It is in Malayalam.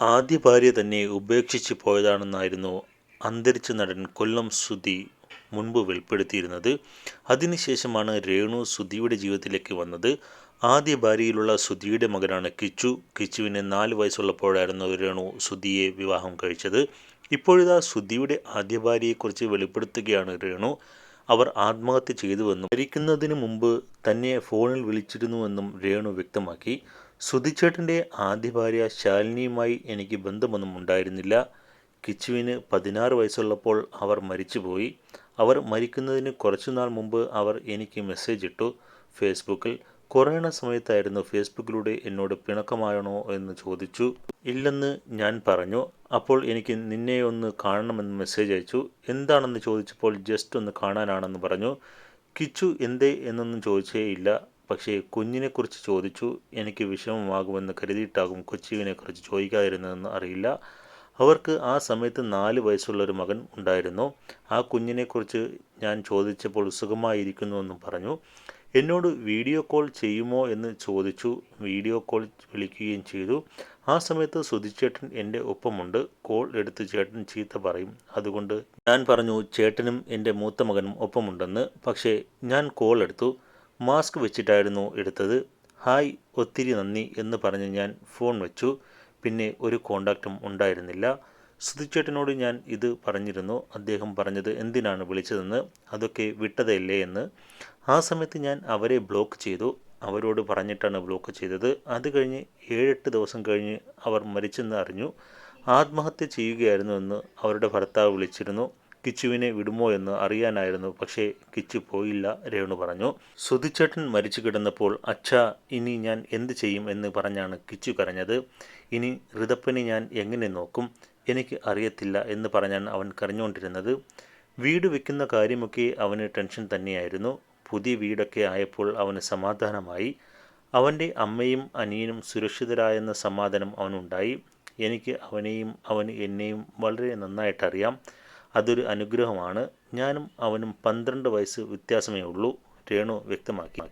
ആദ്യ ഭാര്യ തന്നെ ഉപേക്ഷിച്ച് പോയതാണെന്നായിരുന്നു അന്തരിച്ച നടൻ കൊല്ലം സുധി മുൻപ് വെളിപ്പെടുത്തിയിരുന്നത്. അതിനുശേഷമാണ് രേണു സുധിയുടെ ജീവിതത്തിലേക്ക് വന്നത്. ആദ്യ ഭാര്യയിലുള്ള സുധിയുടെ മകനാണ് കിച്ചു. കിച്ചുവിന് നാല് വയസ്സുള്ളപ്പോഴായിരുന്നു രേണു സുധിയെ വിവാഹം കഴിച്ചത്. ഇപ്പോഴിതാ സുധിയുടെ ആദ്യ ഭാര്യയെക്കുറിച്ച് വെളിപ്പെടുത്തുകയാണ് രേണു. അവർ ആത്മഹത്യ ചെയ്തുവെന്നും മരിക്കുന്നതിന് മുമ്പ് തന്നെ ഫോണിൽ വിളിച്ചിരുന്നുവെന്നും രേണു വ്യക്തമാക്കി. സുധിച്ചേട്ടന്റെ ആദ്യ ഭാര്യ ശാലിനിയുമായി എനിക്ക് ബന്ധമൊന്നും ഉണ്ടായിരുന്നില്ല. കിച്ചുവിന് പതിനാറ് വയസ്സുള്ളപ്പോൾ അവർ മരിച്ചുപോയി. അവർ മരിക്കുന്നതിന് കുറച്ചുനാൾ മുമ്പ് അവർ എനിക്ക് മെസ്സേജ് ഇട്ടു ഫേസ്ബുക്കിൽ. കൊറോണ സമയത്തായിരുന്നു ഫേസ്ബുക്കിലൂടെ എന്നോട് പിണക്കമായണോ എന്ന് ചോദിച്ചു. ഇല്ലെന്ന് ഞാൻ പറഞ്ഞു. അപ്പോൾ എനിക്ക് നിന്നെ ഒന്ന് കാണണമെന്ന് മെസ്സേജ് അയച്ചു. എന്താണെന്ന് ചോദിച്ചപ്പോൾ ജസ്റ്റ് ഒന്ന് കാണാനാണെന്ന് പറഞ്ഞു. കിച്ചു എന്തേ എന്നൊന്നും ചോദിച്ചേ ഇല്ല. പക്ഷേ കുഞ്ഞിനെക്കുറിച്ച് ചോദിച്ചു എനിക്ക് വിഷമമാകുമെന്ന് കരുതിയിട്ടാകും കൊച്ചുവിനെക്കുറിച്ച് ചോദിക്കാതിരുന്നതെന്ന് അറിയില്ല. അവർക്ക് ആ സമയത്ത് നാല് വയസ്സുള്ള ഒരു മകൻ ഉണ്ടായിരുന്നു. ആ കുഞ്ഞിനെക്കുറിച്ച് ഞാൻ ചോദിച്ചപ്പോൾ സുഖമായിരിക്കുന്നുവെന്നും പറഞ്ഞു. എന്നോട് വീഡിയോ കോൾ ചെയ്യുമോ എന്ന് ചോദിച്ചു. വീഡിയോ കോൾ വിളിക്കുകയും ചെയ്തു. ആ സമയത്ത് സുധിച്ചേട്ടൻ എന്റെ ഒപ്പമുണ്ട്. കോൾ എടുത്ത് ചേട്ടൻ ചീത്ത പറയും. അതുകൊണ്ട് ഞാൻ പറഞ്ഞു ചേട്ടനും എന്റെ മൂത്ത മകനും ഒപ്പമുണ്ടെന്ന്. പക്ഷേ ഞാൻ കോൾ എടുത്തു. മാസ്ക് വെച്ചിട്ടായിരുന്നു എടുത്തത്. ഹായ് ഒത്തിരി നന്ദി എന്ന് പറഞ്ഞ് ഞാൻ ഫോൺ വെച്ചു. പിന്നെ ഒരു കോണ്ടാക്റ്റും ഉണ്ടായിരുന്നില്ല. സുധിച്ചേട്ടനോട് ഞാൻ ഇത് പറഞ്ഞിരുന്നു. അദ്ദേഹം പറഞ്ഞത് എന്തിനാണ് വിളിച്ചതെന്ന്. അതൊക്കെ വിട്ടതല്ലേ എന്ന്. ആ സമയത്ത് ഞാൻ അവരെ ബ്ലോക്ക് ചെയ്തു. അവരോട് പറഞ്ഞിട്ടാണ് ബ്ലോക്ക് ചെയ്തത്. അത് കഴിഞ്ഞ് ഏഴെട്ട് ദിവസം കഴിഞ്ഞ് അവർ മരിച്ചെന്ന് അറിഞ്ഞു. ആത്മഹത്യ ചെയ്യുകയായിരുന്നു എന്ന് അവരുടെ ഭർത്താവ് വിളിച്ചിരുന്നു. കിച്ചുവിനെ വിടുമോ എന്ന് അറിയാനായിരുന്നു പക്ഷേ കിച്ചു പോയില്ല രേണു പറഞ്ഞു. സുധിച്ചേട്ടൻ മരിച്ചു കിടന്നപ്പോൾ അച്ഛ ഇനി ഞാൻ എന്ത് ചെയ്യും എന്ന് പറഞ്ഞാണ് കിച്ചു കരഞ്ഞത്. ഇനി ഋതപ്പനെ ഞാൻ എങ്ങനെ നോക്കും? എനിക്ക് അറിയത്തില്ല എന്ന് പറഞ്ഞാണ് അവൻ കരഞ്ഞുകൊണ്ടിരുന്നത്. വീട് വെക്കുന്ന കാര്യമൊക്കെ അവന് ടെൻഷൻ തന്നെയായിരുന്നു. പുതിയ വീടൊക്കെ ആയപ്പോൾ അവന് സമാധാനമായി. അവന്റെ അമ്മയും അനിയനും സുരക്ഷിതരായെന്ന സമാധാനം അവനുണ്ടായി. എനിക്ക് അവനെയും അവന് എന്നെയും വളരെ നന്നായിട്ടറിയാം. അതൊരു അനുഗ്രഹമാണ്. ഞാനും അവനും പന്ത്രണ്ട് വയസ്സ് വ്യത്യാസമേ ഉള്ളൂ. രേണു വ്യക്തമാക്കി.